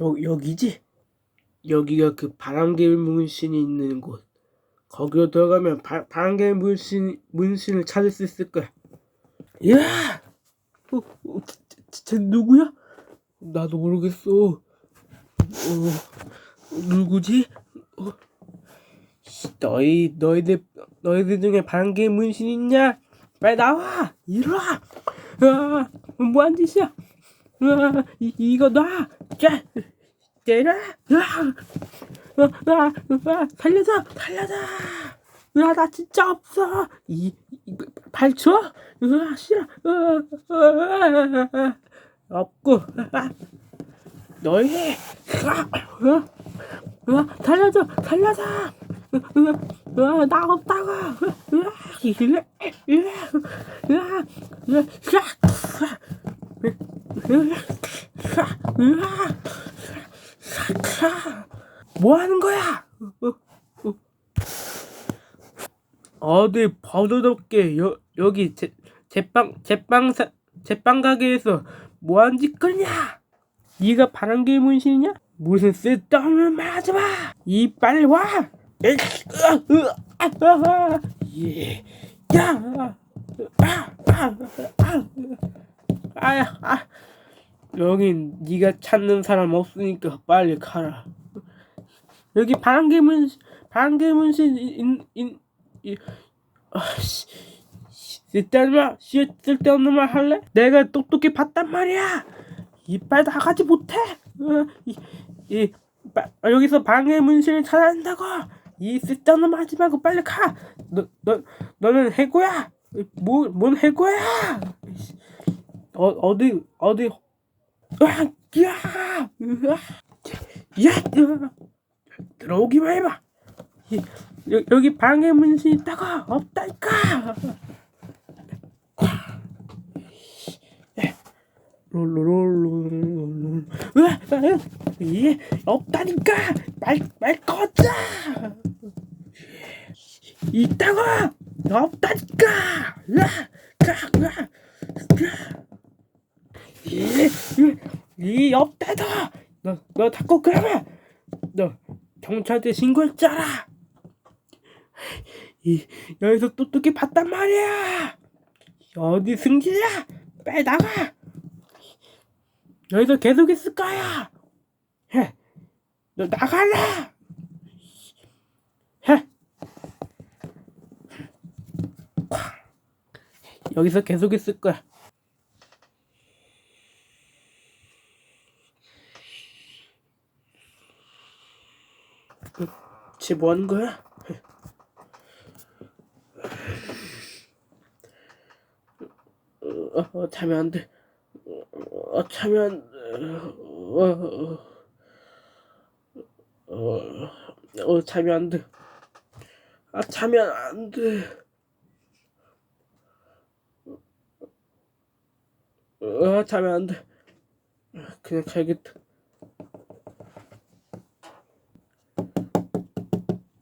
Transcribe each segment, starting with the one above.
여, 여기지? 여기가 그 바람개비 문신이 있는 곳. 거기로 들어가면 바, 바람개비 문신, 문신을 찾을 수 있을 거야. 야! 어, 어, 쟤, 쟤, 쟤 누구야? 나도 모르겠어. 어, 누구지? 어, 씨, 너희, 너희들, 너희들 중에 바람개비 문신 있냐? 빨리 나와! 이리 와! 아, 뭐한 짓이야? 아, 이, 이거 놔! 자, 때려! 아, 아, 아, 아, 살려줘! 살려줘! 아, 나 진짜 없어! 이, 이 발쳐? 아, 싫어! 아, 아, 아, 아, 없고, 아, 너희! 아, 아, 아, 살려줘! 살려줘! 아, 아, 나 없다고! 아, 아, 이래, 아, 아, 아, 뭐 하는 거야? 어디 버릇없게 여, 여기 제, 제빵 제빵사 제빵 가게에서 뭐한 짓거리냐? 네가 바람개 문신이냐? 무슨 쓸데없는 말 하지 마! 이 빨리 와! 예, 야, 아, 아, 아, 아, 아야, 아, 여긴 네가 찾는 사람 없으니까 빨리 가라. 여기 바람개 문 바람개 문신 인인 이 아씨 쓸데없는 말 할래? 내가 똑똑히 봤단 말이야. 이빨 나가지 못해. 어, 이, 이 바, 여기서 방해 문신을 찾아야 한다고. 이 쓸데없는 말 하지 말고 빨리 가. 너, 너, 너는 해고야. 뭐, 뭔 해고야? 어, 어디, 어디, 으아, 야, 으아, 야. 들어오기만 해봐. 이, 여, 여기 방해 문신 있다고 없다니까. 롤롤롤롤롤. 이 없다니까. 말말 꺼져. 있다고 없다니까. 으아, 으아, 으아, 으아. 이, 이, 이 없다도. 너, 너 자꾸 그러면 너 경찰대 신고했잖아. 이 여기서 똑똑히 봤단 말이야. 어디 승진이야? 빨리 나가. 여기서 계속 있을 거야. 해. 너 나갈래? 해. 여기서 계속 있을 거야. 쟤 뭐 하는 거야? 어, 어, 자면 안 돼. 어, 자면. 어, 어, 어, 어, 자면 안 돼. 아, 자면 안 돼. 어, 자면 안 돼. 그냥 자야겠다.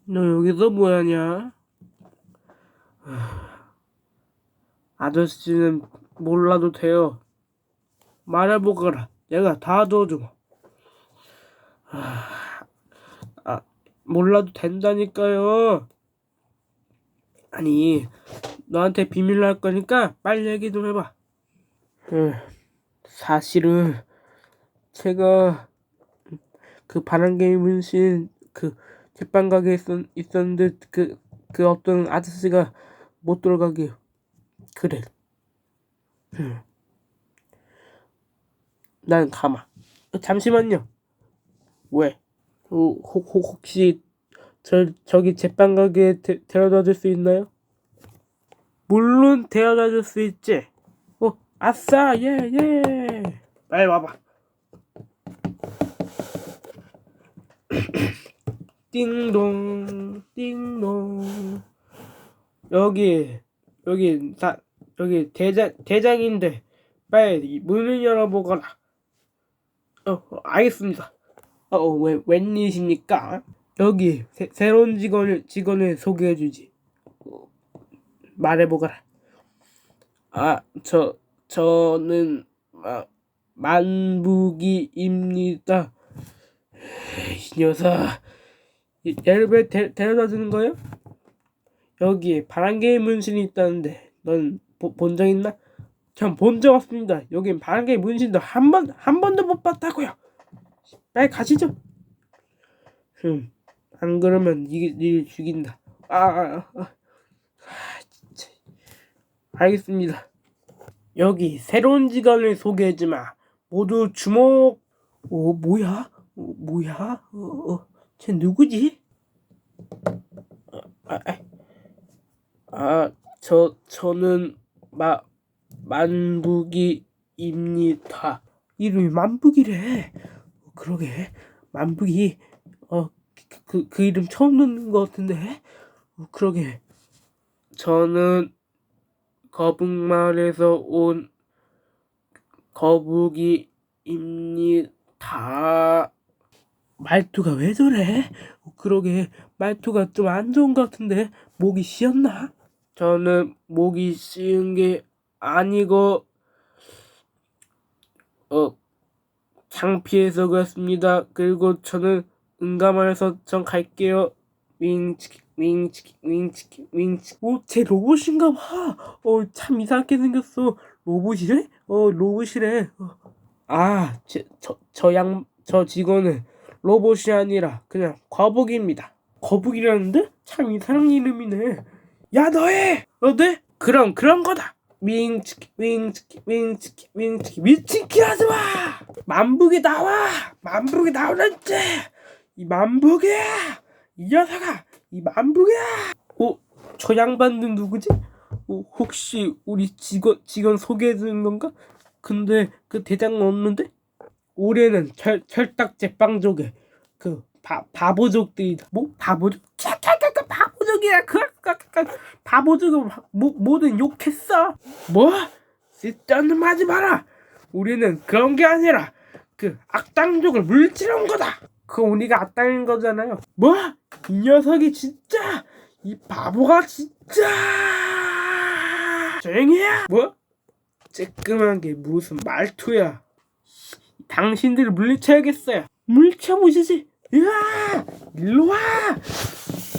너 여기서 뭐하냐? 아저씨는 몰라도 돼요. 말해보거라. 내가 다 도와줘. 아, 몰라도 된다니까요. 아니, 너한테 비밀로 할 거니까 빨리 얘기 좀 해봐. 사실은 제가 그 바람개비 문신 그 제빵 가게에 있었, 있었는데 그, 그 어떤 아저씨가 못 들어가게 그래. 음. 난 가마. 잠시만요. 왜? 어, 혹, 혹, 혹시 저 저기 제빵 가게에 데, 데려다 줄 수 있나요? 물론 데려다 줄 수 있지. 어, 아싸, 예, 예. 빨리 와봐. 띵동, 띵동. 여기, 여기, 다, 여기 대장, 대장인데, 빨리 문을 열어보거라. 어, 알겠습니다. 어, 왜, 웬일이십니까? 여기, 새, 새로운 직원을, 직원을 소개해주지. 어, 말해보거라. 아, 저, 저는, 아, 만북이입니다. 이 녀석 이- 데, 데려다 주는 거예요? 여기 바람개의 문신이 있다는데 넌 본 적 있나? 전 본 적 없습니다. 여긴 바람개의 문신도 한 번 한 번도 못 봤다고요. 빨리 가시죠. 흠, 안 그러면 니 니를 죽인다. 아, 아, 아, 아, 진짜. 알겠습니다. 여기 새로운 직원을 소개해주마. 모두 주목. 어 뭐야? 어, 뭐야? 어, 어, 쟤 누구지? 아, 아, 아, 저 저는 마 만북이입니다. 이름이 만북이래. 어, 그러게 만북이 어 그 그, 그 이름 처음 듣는 것 같은데. 어, 그러게 저는 거북마을에서 온 거북이입니다. 말투가 왜 저래? 어, 그러게 말투가 좀 안 좋은 것 같은데 목이 쉬었나? 저는 목이 쉬은 게 아니고 어 창피해서 그렇습니다. 그리고 저는 응감하여서 전 갈게요. 윙치키 윙치키 윙치키 윙치키 오제 로봇인가 봐. 어 참 이상하게 생겼어. 로봇이래? 어 로봇이래. 어. 아, 아저저양 저 직원은 로봇이 아니라 그냥 거북입니다. 거북이라는데 참 이상한 이름이네. 야 너해 어때? 그럼 그런 거다. 윙치키 윙치키 윙치키 윙치키 미치키 하지마 만북이 나와 만북이 나오랬지 이 만북이야 이 녀석아 이 만북이야 어? 저 양반은 누구지? 어, 혹시 우리 직원 직원 소개해주는 건가? 근데 그 대장은 없는데? 올해는 철, 철딱 제 빵족에 그 바, 바보족들이다 뭐? 바보족? 차차차차 바보족이야 그, 그, 그, 그 바보족은 뭐, 뭐든 욕했어 뭐? 쓸데없는 말 하지 마라 우리는 그런 게 아니라 그 악당족을 물질한 거다 그 우리가 악당인 거잖아요 뭐? 이 녀석이 진짜 이 바보가 진짜 조용히 해 뭐? 쬐끔한 게 무슨 말투야 당신들을 물리쳐야겠어요. 물리쳐보시지. 으아! 일로 와!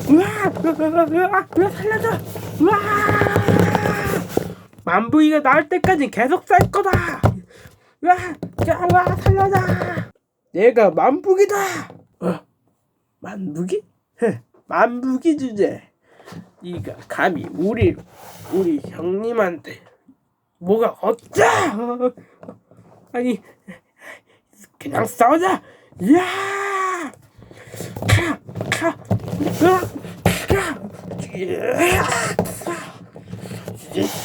으아! 으아! 으아, 으아! 살려줘! 으아! 만부이가 나올 때까지 계속 쌀 거다! 으아! 자, 으아! 살려줘! 내가 만북이다! 어? 헤, 만북이 주제. 네가 감히 우리 우리 형님한테 뭐가 어쩌 아니 그냥 싸우자. 야! 카, 카, 카,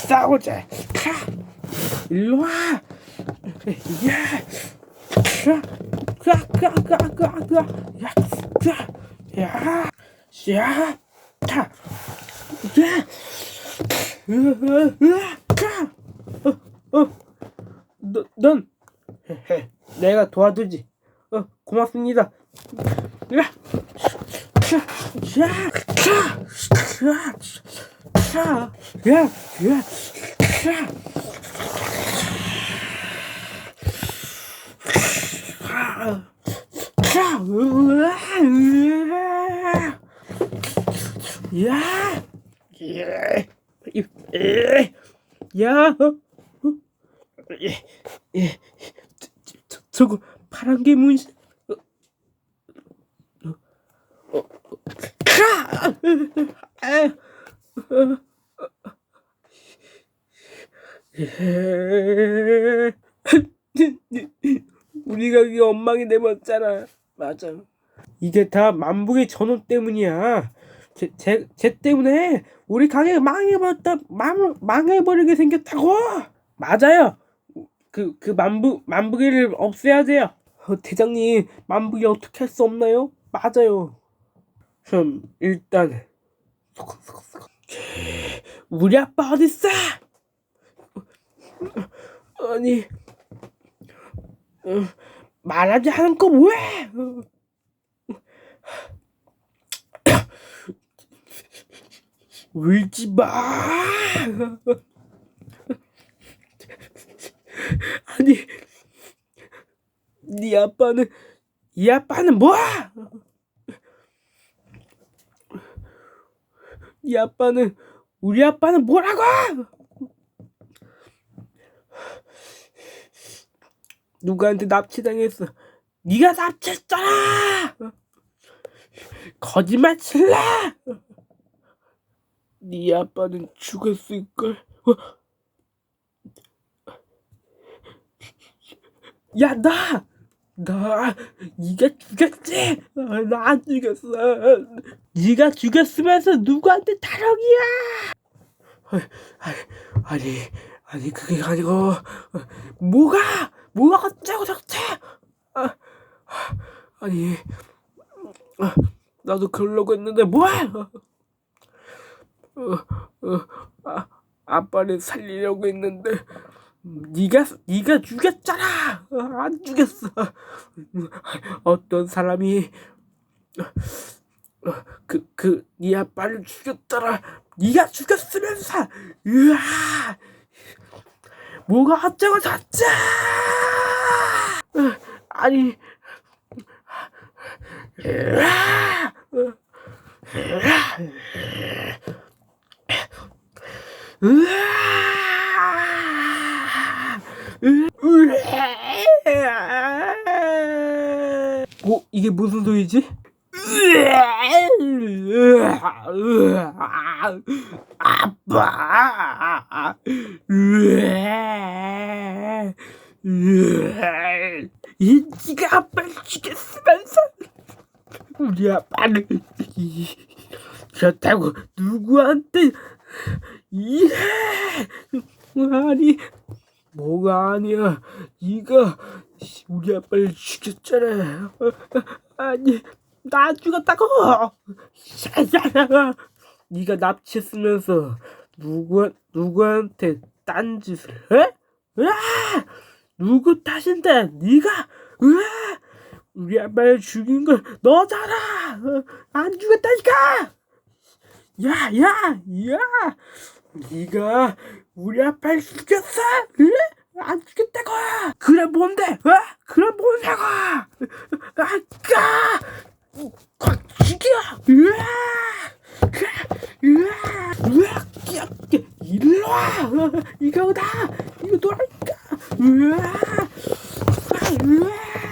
싸우자. 카 일로 와. 야, 카, 카, 카, 카, 카, 카, 야, 카, 야, 야, 카, 야, 으아, 카, 어, 어, 너, 넌, 내가 도와주지. 어, 고맙습니다. 야, 예, 이, 예, 야, 어, 어, 예, 예, 저거 파란 게. 어, 어, 어, 어, 카! 아, 어, 어, 예. 우리가 이 엉망이 되었잖아. 맞아. 이게 다 만북의 전원 때문이야. 제, 제, 제 때문에 우리 가게가 망해버렸다, 망, 망해버리게 생겼다고! 맞아요! 그, 그 만북, 만북이를 없애야 돼요! 어, 대장님, 만북이 어떻게 할 수 없나요? 맞아요. 그럼, 일단, 우리 아빠 어딨어? 아니, 어, 말하지 않은 거 뭐해? 어. 울지 마. 아니, 네 아빠는 이 아빠는 뭐야? 이 아빠는 우리 아빠는 뭐라고? 누구한테 납치당했어? 네가 납치했잖아! 거짓말 칠래? 네 아빠는 죽었을걸. 야, 나! 나, 네가 죽였지? 나안 죽였어. 네가 죽였으면서 누구한테 타령이야? 아니, 아니, 아니 그게 아니고 뭐가, 뭐가 어쩌고 저쩌? 아, 아니, 아, 나도 그러려고 했는데 뭐야? 어, 어, 아, 아빠를 살리려고 했는데 네가 네가 죽였잖아. 어, 안 죽였어. 어떤 사람이 그 그네 아빠를 죽였더라. 네가 죽였으면서 으아 뭐가 저쩌? 어, 아니 으아 으아 이게 무슨 소리지? 아빠 이 지가 아빠를 죽였으면서 우리 아빠는 그렇다고 누구한테 이래 아니 뭐가 아니야 네가 우리 아빠를 죽였잖아 아니 나 죽였다고 네가 납치했으면서 누구 누구한테 딴 짓을 해? 으아! 누구 탓인데 네가 으아! 우리 아빠를 죽인 걸 너잖아 어, 안 죽였다니까 야, 야, 야! 네가 우리 아빠를 죽였어? 응? 안 죽였다고! 그래 뭔데? 어? 그래 뭔데고? 아까! 콱 죽여! 으아! 으아! 으아! 으아! 일로 와! 이거다! 이거 너라니까! 으아! 으아!